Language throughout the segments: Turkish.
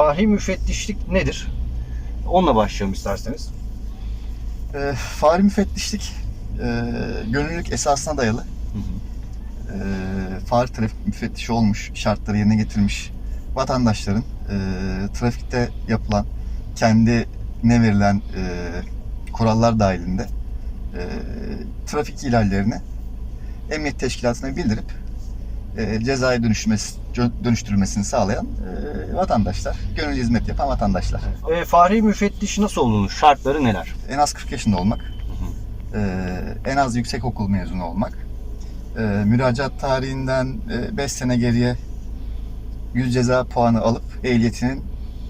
fahri müfettişlik nedir? Onunla başlayalım isterseniz. E, fahri müfettişlik e, gönüllülük esasına dayalı. E, fahri trafik müfettişi olmuş, şartları yerine getirmiş vatandaşların e, trafikte yapılan kendine verilen e, kurallar dahilinde e, trafik ihlallerini emniyet teşkilatına bildirip e, dönüşmesi, dönüştürülmesini sağlayan e, vatandaşlar, gönüllü hizmet yapan vatandaşlar. E, fahri müfettiş nasıl olunur? Şartları neler? En az 40 yaşında olmak, e, en az yüksek okul mezunu olmak, e, müracaat tarihinden 5 sene geriye 100 ceza puanı alıp ehliyetinin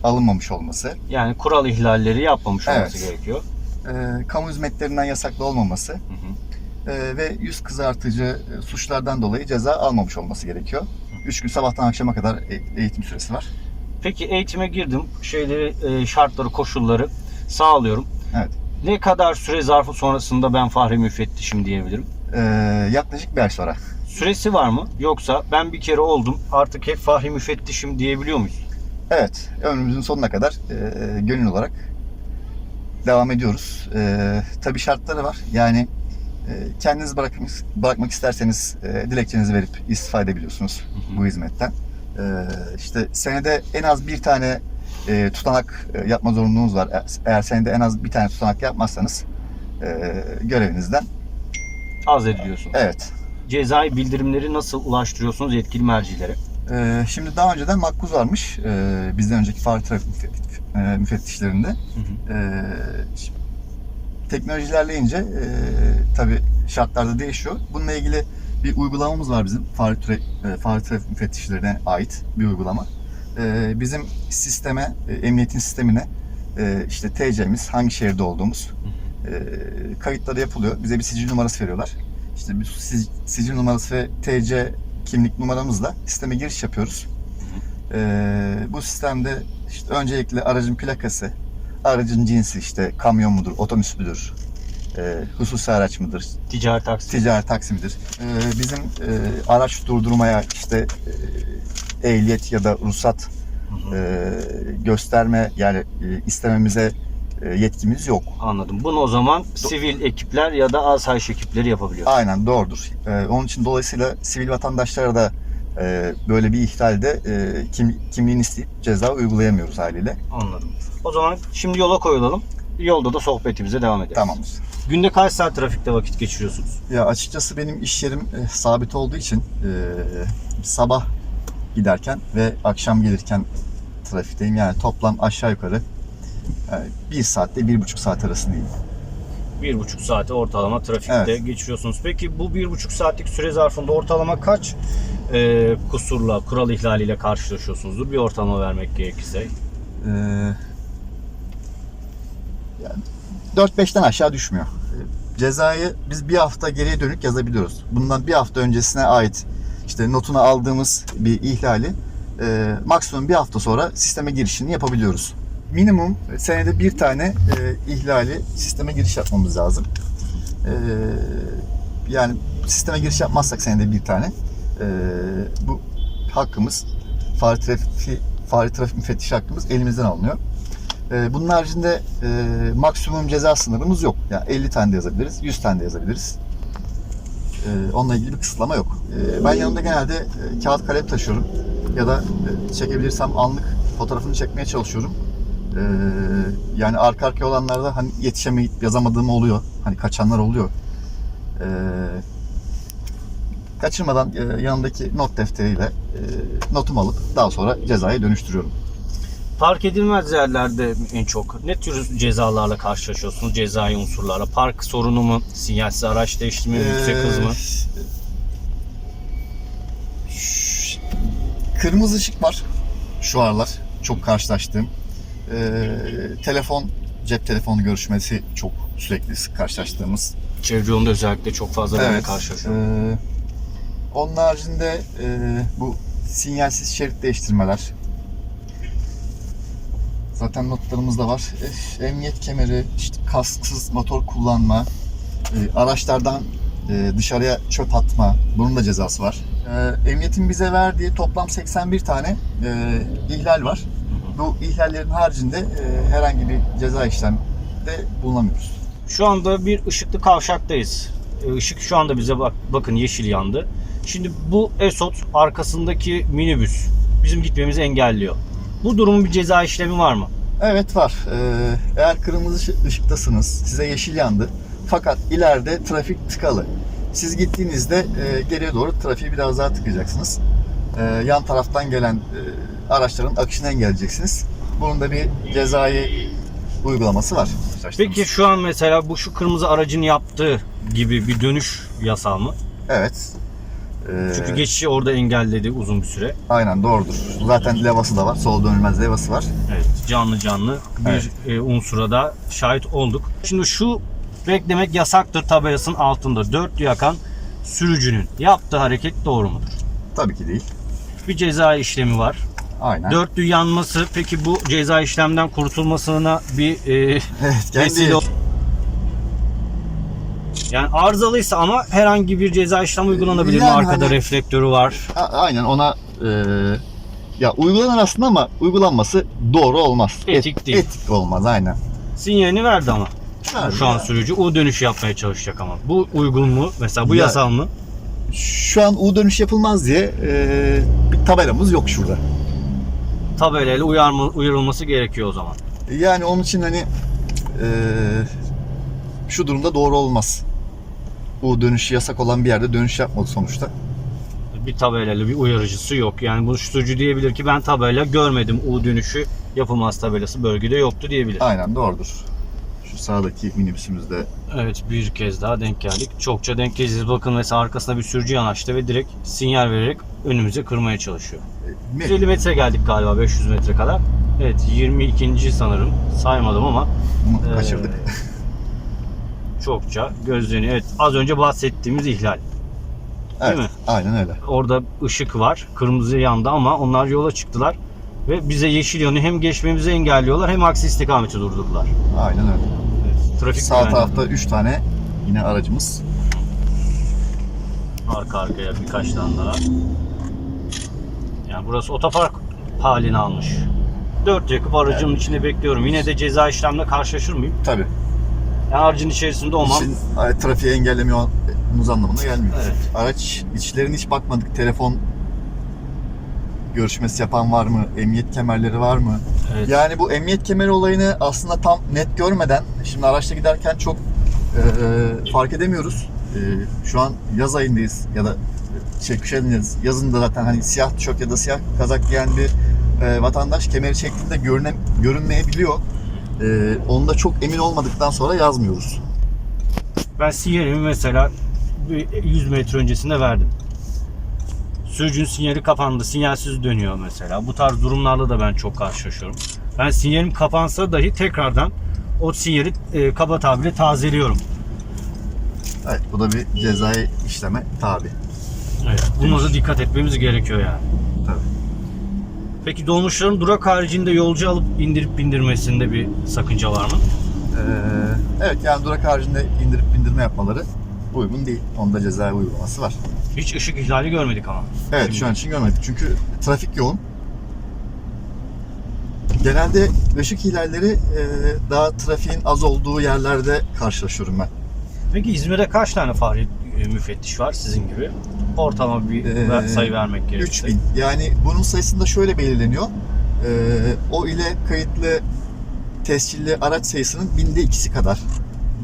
alınmamış olması, Yani kural ihlalleri yapmamış olması Evet. gerekiyor. e, kamu hizmetlerinden yasaklı olmaması Hı hı. E, ve yüz kızartıcı e, suçlardan dolayı ceza almamış olması gerekiyor. 3 gün sabahtan akşama kadar e- eğitim süresi var. Peki eğitime girdim. Şeyleri, e, şartları, koşulları sağlıyorum. Evet. Ne kadar süre zarfı sonrasında ben fahri müfettişim diyebilirim? E, yaklaşık bir ay sonra. Süresi var mı? Yoksa ben bir kere oldum artık hep fahri müfettişim diyebiliyor muyuz? Evet, ömrümüzün sonuna kadar e, gönül olarak devam ediyoruz. E, tabii şartları var. Yani kendiniz bırakmak, bırakmak isterseniz e, dilekçenizi verip istifa edebiliyorsunuz bu hizmetten. E, işte senede en az bir tane e, tutanak e, yapma zorunluluğunuz var. E- Eğer senede en az bir tane tutanak yapmazsanız e, görevinizden. Az ediliyorsun. Evet. Cezai bildirimleri nasıl ulaştırıyorsunuz yetkili mercilere? E, şimdi daha önceden makbuz varmış. E, bizden önceki fare trafik e, müfettişlerinde. Hı hı. Ee, ş- teknoloji ilerleyince e, tabii şartlarda değişiyor. Bununla ilgili bir uygulamamız var bizim fare, e, fare trafik müfettişlerine ait bir uygulama. Ee, bizim sisteme, e, emniyetin sistemine e, işte TC'miz, hangi şehirde olduğumuz e, kayıtları yapılıyor. Bize bir sicil numarası veriyorlar. İşte bir sic- sicil numarası ve TC kimlik numaramızla sisteme giriş yapıyoruz. Ee, bu sistemde işte öncelikle aracın plakası, aracın cinsi işte kamyon mudur, otobüs müdür, e, hususi araç mıdır, Ticari taksi. ticari taksi midir? Ee, bizim e, araç durdurmaya işte e, ehliyet ya da ruhsat Hı hı. e, gösterme yani e, istememize e, yetkimiz yok. Anladım. Bunu o zaman sivil ekipler ya da asayiş ekipleri yapabiliyor. Aynen doğrudur. Ee, onun için dolayısıyla sivil vatandaşlara da e, böyle bir ihlalde e, kim, kimliğini isteyip ceza uygulayamıyoruz haliyle. Anladım. O zaman şimdi yola koyulalım. Yolda da sohbetimize devam edelim. Tamamdır. Günde kaç saat trafikte vakit geçiriyorsunuz? Ya açıkçası benim iş yerim e, sabit olduğu için e, sabah giderken ve akşam gelirken trafikteyim. Yani toplam aşağı yukarı e, bir saatte bir buçuk saat arasındayım. Bir buçuk saate ortalama trafikte Evet. geçiriyorsunuz. Peki bu bir buçuk saatlik süre zarfında ortalama kaç e, kusurla, kural ihlaliyle karşılaşıyorsunuzdur? Bir ortalama vermek gerekirse. E, yani 4-5'ten aşağı düşmüyor. Cezayı biz bir hafta geriye dönük yazabiliyoruz. Bundan bir hafta öncesine ait işte notunu aldığımız bir ihlali e, maksimum bir hafta sonra sisteme girişini yapabiliyoruz. Minimum senede bir tane e, ihlali sisteme giriş yapmamız lazım. E, yani sisteme giriş yapmazsak senede bir tane e, bu hakkımız fare trafik, fare trafik müfettişi hakkımız elimizden alınıyor. E, bunun haricinde e, maksimum ceza sınırımız yok. Yani 50 tane de yazabiliriz, 100 tane de yazabiliriz. E, onunla ilgili bir kısıtlama yok. E, ben yanımda genelde e, kağıt kalem taşıyorum. Ya da e, çekebilirsem anlık fotoğrafını çekmeye çalışıyorum. E, yani arka arkaya olanlarda hani yetişemeyip yazamadığım oluyor. Hani kaçanlar oluyor. E, kaçırmadan e, yanındaki not defteriyle e, notumu alıp daha sonra cezaya dönüştürüyorum. Park edilmez yerlerde en çok ne tür cezalarla karşılaşıyorsunuz? Cezai unsurlarla. Park sorunu mu? Sinyalsiz araç değiştirme mi? Yüksek hız mı? Ee, Kırmızı ışık var şu aralar çok karşılaştığım. Ee, telefon, cep telefonu görüşmesi çok sürekli sık karşılaştığımız. Çevre yolunda özellikle çok fazla Evet. karşılaşıyorum. Ee, onun haricinde e, bu sinyalsiz şerit değiştirmeler. Zaten notlarımızda var. E, emniyet kemeri, işte kasksız motor kullanma, e, araçlardan e, dışarıya çöp atma. Bunun da cezası var. E, emniyetin bize verdiği toplam 81 tane e, ihlal var. Bu ihlallerin haricinde e, herhangi bir ceza işlemde bulunamıyoruz. Şu anda bir ışıklı kavşaktayız. E, Işık şu anda bize bak bakın yeşil yandı. Şimdi bu Esot arkasındaki minibüs bizim gitmemizi engelliyor. Bu durumun bir ceza işlemi var mı? Evet var. Ee, eğer kırmızı ışı- ışıktasınız, size yeşil yandı. Fakat ileride trafik tıkalı. Siz gittiğinizde e, geriye doğru trafiği biraz daha tıkayacaksınız. Ee, yan taraftan gelen e, araçların akışını engelleyeceksiniz. Bunun da bir cezai uygulaması var. Peki şu an mesela bu şu kırmızı aracın yaptığı gibi bir dönüş yasal mı? Evet. Ee, Çünkü geçişi orada engelledi uzun bir süre. Aynen doğrudur. Zaten levhası da var. Sol dönülmez levhası var. Evet, canlı canlı bir Evet. e, unsura da şahit olduk. Şimdi şu beklemek yasaktır tabelasının altında dörtlü yakan sürücünün yaptığı hareket doğru mudur? Tabii ki değil. Bir ceza işlemi var. Aynen. Dörtlü yanması peki bu ceza işlemden kurtulmasına bir e, Evet, vesile kendi ol- yani arızalıysa ama herhangi bir ceza işlem uygulanabilir mi? Yani Arkada hani- reflektörü var. A- aynen ona e, ya uygulanır aslında ama uygulanması doğru olmaz. Etik değil. Etik olmaz aynen. Sinyalini verdi ama. Verdi Şu an sürücü U dönüşü yapmaya çalışacak ama. Bu uygun mu? Mesela bu Ya- yasal mı? Şu an U dönüş yapılmaz diye e, bir tabelamız yok şurada. Tabelayla uyarma, uyarılması gerekiyor o zaman. Yani onun için hani e, şu durumda doğru olmaz. U dönüşü yasak olan bir yerde dönüş yapmadı sonuçta. Bir tabelayla bir uyarıcısı yok. Yani bu sürücü diyebilir ki ben tabela görmedim. U dönüşü yapılmaz tabelası bölgede yoktu diyebilir. Aynen doğrudur. Şu sağdaki minibüsümüzde Evet bir kez daha denk geldik. Çokça denk geleceğiz. Bakın mesela arkasına bir sürücü yanaştı ve direkt sinyal vererek önümüze kırmaya çalışıyor. e, mi? 150 metre geldik galiba 500 metre kadar. Evet 22. sanırım saymadım ama kaçırdık. Çokça gözleniyor. Evet az önce bahsettiğimiz ihlal. Evet, mi? aynen öyle. Orada ışık var. Kırmızı yandı ama onlar yola çıktılar. Ve bize yeşil yanı hem geçmemizi engelliyorlar hem aksi istikameti durdurdular. Aynen öyle. Evet, trafik Sağ güvenliği. tarafta 3 tane yine aracımız. Arka arkaya birkaç tane daha. Yani burası otopark halini almış. Dört yakıp aracımın içinde bekliyorum. Yine de ceza işlemle karşılaşır mıyım? Tabii. Yani aracın içerisinde olmam. İşin e, trafiği engellemiyorsunuz anlamına gelmiyor. Evet. Araç içlerine hiç bakmadık. Telefon görüşmesi yapan var mı? Emniyet kemerleri var mı? Evet. Yani bu emniyet kemeri olayını aslında tam net görmeden şimdi araçta giderken çok e, fark edemiyoruz. E, şu an yaz ayındayız ya da şey kış ayındayız. Yazın da zaten hani siyah tişört ya da siyah kazak giyen bir e, vatandaş kemeri çektiğinde görüne, görünmeyebiliyor. E, onda çok emin olmadıktan sonra yazmıyoruz. Ben sinyalimi mesela bir 100 metre öncesinde verdim. Sürücünün sinyali kapandı. Sinyalsiz dönüyor mesela. Bu tarz durumlarla da ben çok karşılaşıyorum. Ben sinyalim kapansa dahi tekrardan o sinyali e, kaba tabirle tazeliyorum. Evet bu da bir cezai işleme tabi. Evet. Buna da dikkat etmemiz gerekiyor yani. Peki dolmuşların durak haricinde yolcu alıp indirip bindirmesinde bir sakınca var mı? Ee, evet yani durak haricinde indirip bindirme yapmaları uygun değil. Onda cezai uygulaması var. Hiç ışık ihlali görmedik ama. Evet Şimdi. şu an için görmedik çünkü trafik yoğun. Genelde ışık ihlalleri e, daha trafiğin az olduğu yerlerde karşılaşıyorum ben. Peki İzmir'de kaç tane fahri e, müfettiş var sizin gibi? Ortalama bir Ee, sayı vermek gerekirse. 3000. Yani bunun sayısında şöyle belirleniyor. E, o ile kayıtlı tescilli araç sayısının binde ikisi kadar.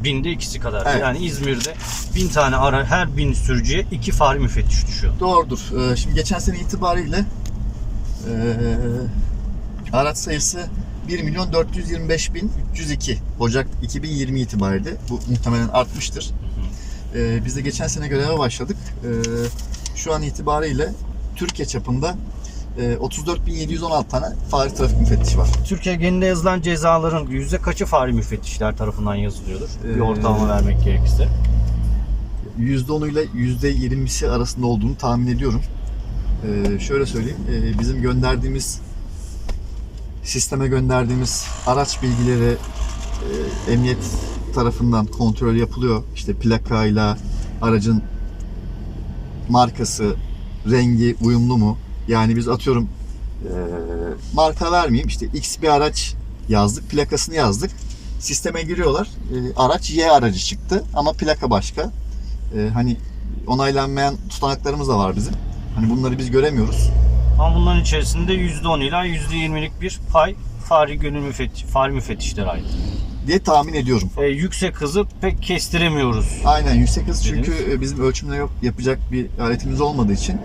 Binde ikisi kadar. Evet. Yani İzmir'de bin tane ara her bin sürücüye iki fahri müfettiş düşüyor. Doğrudur. Ee, Şimdi geçen sene itibariyle e, araç sayısı 1 milyon 425 bin 302 Ocak 2020 itibariyle. Bu muhtemelen artmıştır. Ee, Biz de geçen sene göreve başladık. Ee, Şu an itibariyle Türkiye çapında e, 34.716 tane fare trafik müfettişi var. Türkiye genelinde yazılan cezaların yüzde kaçı fahri müfettişler tarafından yazılıyordur? Bir Ee, ortalama vermek gerekirse. %10 ile %20'si arasında olduğunu tahmin ediyorum. Ee, şöyle söyleyeyim, ee, bizim gönderdiğimiz sisteme gönderdiğimiz araç bilgileri e, emniyet tarafından kontrol yapılıyor. İşte plakayla aracın markası, rengi uyumlu mu? Yani biz atıyorum ee, marka vermeyeyim işte X bir araç yazdık plakasını yazdık. Sisteme giriyorlar. E, araç Y aracı çıktı ama plaka başka. E, hani onaylanmayan tutanaklarımız da var bizim. Hani bunları biz göremiyoruz. Ama bunların içerisinde %10 ila %20'lik bir pay fari gönül müfettiş, fari müfettişlere ait. Diye tahmin ediyorum. E, yüksek hızı pek kestiremiyoruz. Aynen yüksek hız çünkü Dediniz. e, bizim ölçümle yok, yapacak bir aletimiz olmadığı için e,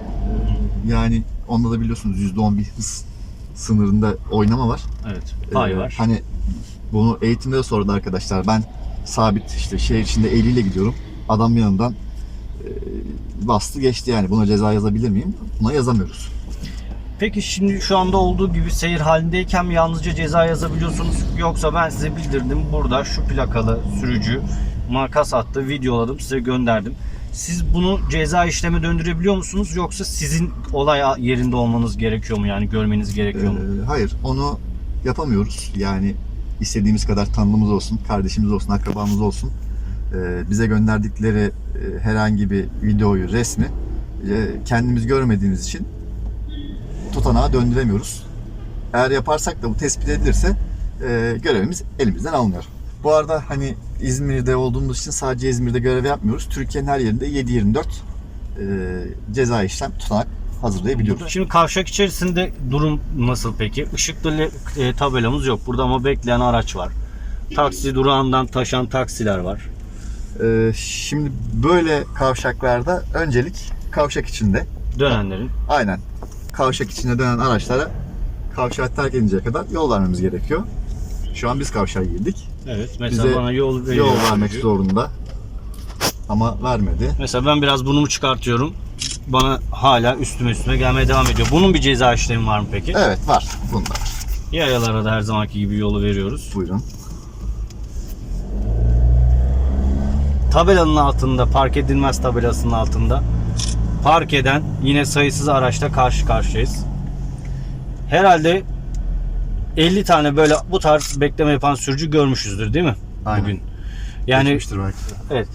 yani onda da biliyorsunuz %10 bir hız sınırında oynama var. Evet, pay Ee, var. Hani bunu eğitimde de sordu arkadaşlar. Ben sabit işte şehir içinde eliyle gidiyorum. Adam yanımdan e, bastı geçti yani. Buna ceza yazabilir miyim? Buna yazamıyoruz. Peki şimdi şu anda olduğu gibi seyir halindeyken mi yalnızca ceza yazabiliyorsunuz? Yoksa ben size bildirdim burada şu plakalı sürücü makas attı, videoladım, size gönderdim. Siz bunu ceza işleme döndürebiliyor musunuz? Yoksa sizin olay yerinde olmanız gerekiyor mu? Yani görmeniz gerekiyor mu? Ee, hayır onu yapamıyoruz. Yani istediğimiz kadar tanımımız olsun, kardeşimiz olsun, akrabamız olsun. Ee, bize gönderdikleri e, herhangi bir videoyu, resmi e, kendimiz görmediğimiz için tutanağa döndüremiyoruz. Eğer yaparsak da bu tespit edilirse e, görevimiz elimizden alınıyor. Bu arada hani İzmir'de olduğumuz için sadece İzmir'de görev yapmıyoruz. Türkiye'nin her yerinde 7-24 e, ceza işlem tutanak hazırlayabiliyoruz. Şimdi kavşak içerisinde durum nasıl peki? Işıklı e, tabelamız yok. Burada ama bekleyen araç var. Taksi durağından taşan taksiler var. Ee, şimdi böyle kavşaklarda öncelik kavşak içinde Dönenlerin. aynen kavşak içinde dönen araçlara kavşağı terk edinceye kadar yol vermemiz gerekiyor. Şu an biz kavşağa girdik. Evet. Mesela Bize bana yol veriyor. Yol vermek sürücü. zorunda. Ama vermedi. Mesela ben biraz burnumu çıkartıyorum. Bana hala üstüme üstüme gelmeye devam ediyor. Bunun bir ceza işlemi var mı peki? Evet var. Bunda var. Yayalara da her zamanki gibi yolu veriyoruz. Buyurun. Tabelanın altında, park edilmez tabelasının altında park eden yine sayısız araçla karşı karşıyayız. Herhalde 50 tane böyle bu tarz bekleme yapan sürücü görmüşüzdür değil mi? Aynen. Bugün. Yani Geçmiştir belki. evet.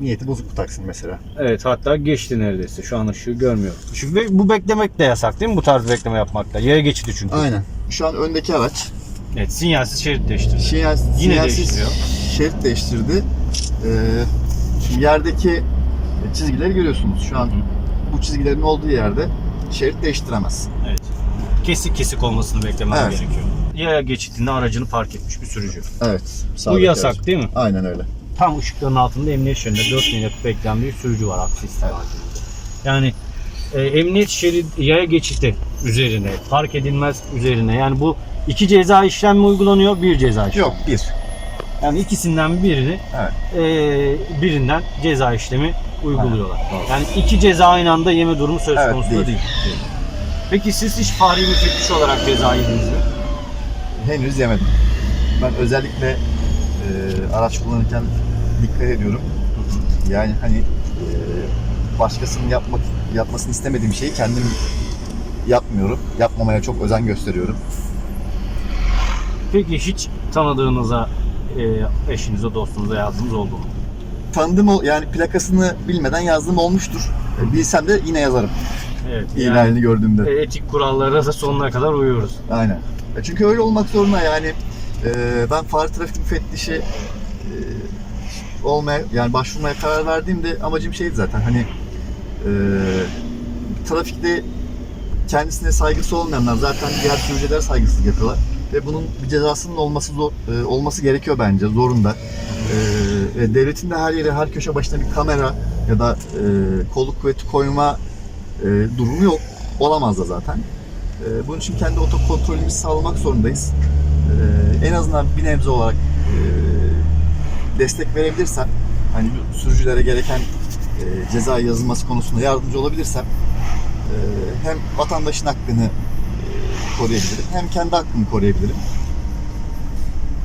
Niyeti bozuk bu taksinin mesela. Evet hatta geçti neredeyse. Şu an ışığı görmüyor. Çünkü bu beklemek de yasak değil mi? Bu tarz bekleme yapmakta. Yaya geçidi çünkü. Aynen. Şu an öndeki araç Evet sinyalsiz şerit değiştirdi. sinyal, Yine sinyalsiz değiştiriyor. şerit değiştirdi. Ee, şimdi yerdeki çizgileri görüyorsunuz. Şu an bu çizgilerin olduğu yerde şerit değiştiremez. Evet. Kesik kesik olmasını beklemem Evet. gerekiyor. Yaya geçidinde aracını park etmiş bir sürücü. Evet. Bu yasak araç. değil mi? Aynen öyle. Tam ışıkların altında emniyet şeridinde 4 yakıp bekleyen bir sürücü var aksi istikametinde. Yani e, emniyet şerit yaya geçidi üzerine, park edilmez üzerine. Yani bu iki ceza işlem mi uygulanıyor, bir ceza işlemi? Yok bir. Yani ikisinden birini Evet. e, birinden ceza işlemi uyguluyorlar. Evet. Yani iki ceza aynı anda yeme durumu söz Evet, konusu değil. değil. Peki siz hiç fahri müfettiş olarak ceza yediniz mi? Henüz yemedim. Ben özellikle e, araç kullanırken dikkat ediyorum. Yani hani e, başkasının yapmak yapmasını istemediğim şeyi kendim yapmıyorum. Yapmamaya çok özen gösteriyorum. Peki hiç tanıdığınıza, e, eşinize, dostunuza yazdığınız oldu mu? Tanıdığım yani plakasını bilmeden yazdığım olmuştur. E, Bilsem de yine yazarım. Evet. İhlalini gördüğümde. e, etik kurallara da sonuna kadar uyuyoruz. Aynen. E, Çünkü öyle olmak zorunda yani. ben fare trafik müfettişi olmaya yani başvurmaya karar verdiğimde amacım şeydi zaten hani e, trafikte kendisine saygısı olmayanlar zaten diğer sürücülere saygısızlık yapıyorlar ve bunun bir cezasının olması zor, e, olması gerekiyor bence zorunda. E, devletin de her yere her köşe başına bir kamera ya da e, kolluk kuvveti koyma e, durumu yok. Olamaz da zaten. E, bunun için kendi otokontrolümüzü sağlamak zorundayız. E, en azından bir nebze olarak e, destek verebilirsem, hani sürücülere gereken e, ceza yazılması konusunda yardımcı olabilirsem e, hem vatandaşın hakkını koruyabilirim hem kendi hakkımı koruyabilirim.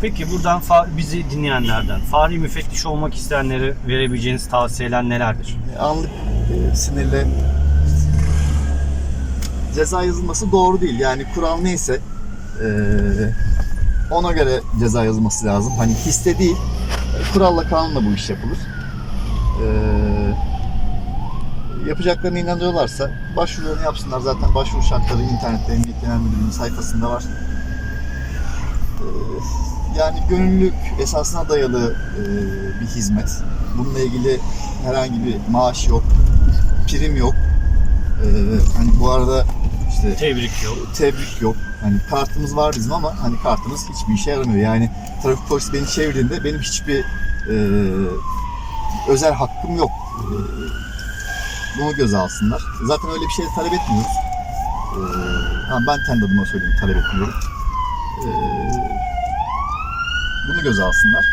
Peki buradan bizi dinleyenlerden, fahri müfettiş olmak isteyenlere verebileceğiniz tavsiyeler nelerdir? E, anlık e, sinirle ceza yazılması doğru değil. Yani kural neyse e, ona göre ceza yazılması lazım. Hani hisse değil, kuralla kanunla bu iş yapılır. E, yapacaklarına inanıyorlarsa başvurularını yapsınlar. Zaten başvuru şartları internette Emniyet Genel Müdürlüğü'nün sayfasında var. Ee, yani gönüllülük esasına dayalı e, bir hizmet. Bununla ilgili herhangi bir maaş yok, prim yok. Ee, hani bu arada işte Tebrik yok. tebrik yok. Hani kartımız var bizim ama hani kartımız hiçbir işe yaramıyor. Yani trafik polisi beni çevirdiğinde benim hiçbir e, özel hakkım yok. E, bunu göze alsınlar. Zaten öyle bir şey talep etmiyoruz. E, ha, ben kendi adıma söyleyeyim talep etmiyorum. E, bunu göze alsınlar.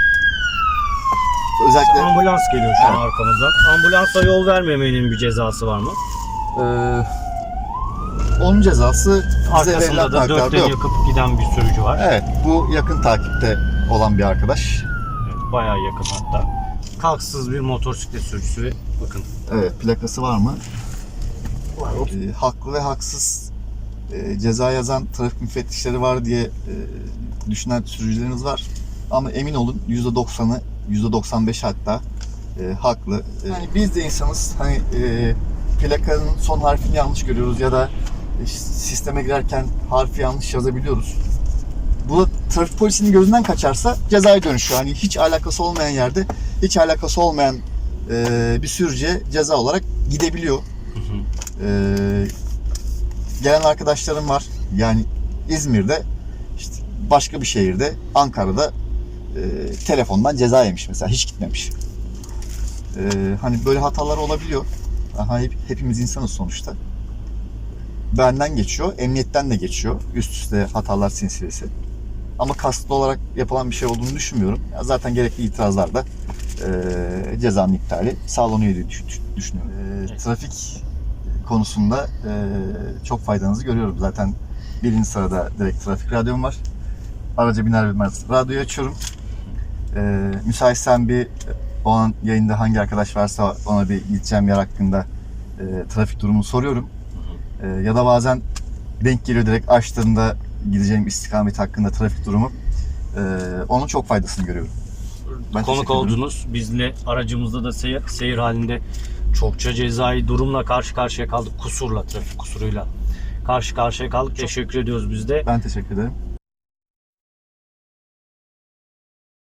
Özellikle Ambulans geliyor şu an Evet. arkamızdan. Ambulansa yol vermemenin bir cezası var mı? e, onun cezası bize verilen Arkasında da dörtten yok. yakıp giden bir sürücü var. Evet, bu yakın takipte olan bir arkadaş. Evet, Bayağı yakın hatta. Kalksız bir motosiklet sürücüsü bakın Evet, plakası var mı? Var. Ee, haklı ve haksız e, ceza yazan trafik müfettişleri var diye e, düşünen sürücülerimiz var. Ama emin olun %90'ı, %95 hatta e, haklı. E, Yani biz de insanız. Hani e, plakanın son harfini yanlış görüyoruz ya da e, sisteme girerken harfi yanlış yazabiliyoruz. Bu da trafik polisinin gözünden kaçarsa cezaya dönüşüyor. Hani hiç alakası olmayan yerde hiç alakası olmayan e, bir sürücüye ceza olarak gidebiliyor. E, gelen arkadaşlarım var. Yani İzmir'de, işte başka bir şehirde, Ankara'da e, telefondan ceza yemiş mesela. Hiç gitmemiş. E, hani böyle hatalar olabiliyor. Aha, hep- hepimiz insanız sonuçta. Benden geçiyor, emniyetten de geçiyor. Üst üste hatalar silsilesi. Ama kasıtlı olarak yapılan bir şey olduğunu düşünmüyorum. Ya zaten gerekli itirazlar da e, cezanın iptali sağlanıyor diye düş- düş- düşünüyorum. E. Trafik konusunda e, çok faydanızı görüyorum. Zaten birinci sırada direkt trafik radyom var. Araca biner binmez radyoyu açıyorum. E, müsaitsen bir o an yayında hangi arkadaş varsa ona bir gideceğim yer hakkında e, trafik durumunu soruyorum. E, ya da bazen denk geliyor direkt açtığında gideceğim istikamet hakkında trafik durumu. E, onun çok faydasını görüyorum. Ben konuk oldunuz. Bizle aracımızda da seyir, seyir halinde çokça cezai durumla karşı karşıya kaldık. Kusurla, trafik kusuruyla karşı karşıya kaldık. Teşekkür ediyoruz biz de. Ben teşekkür ederim.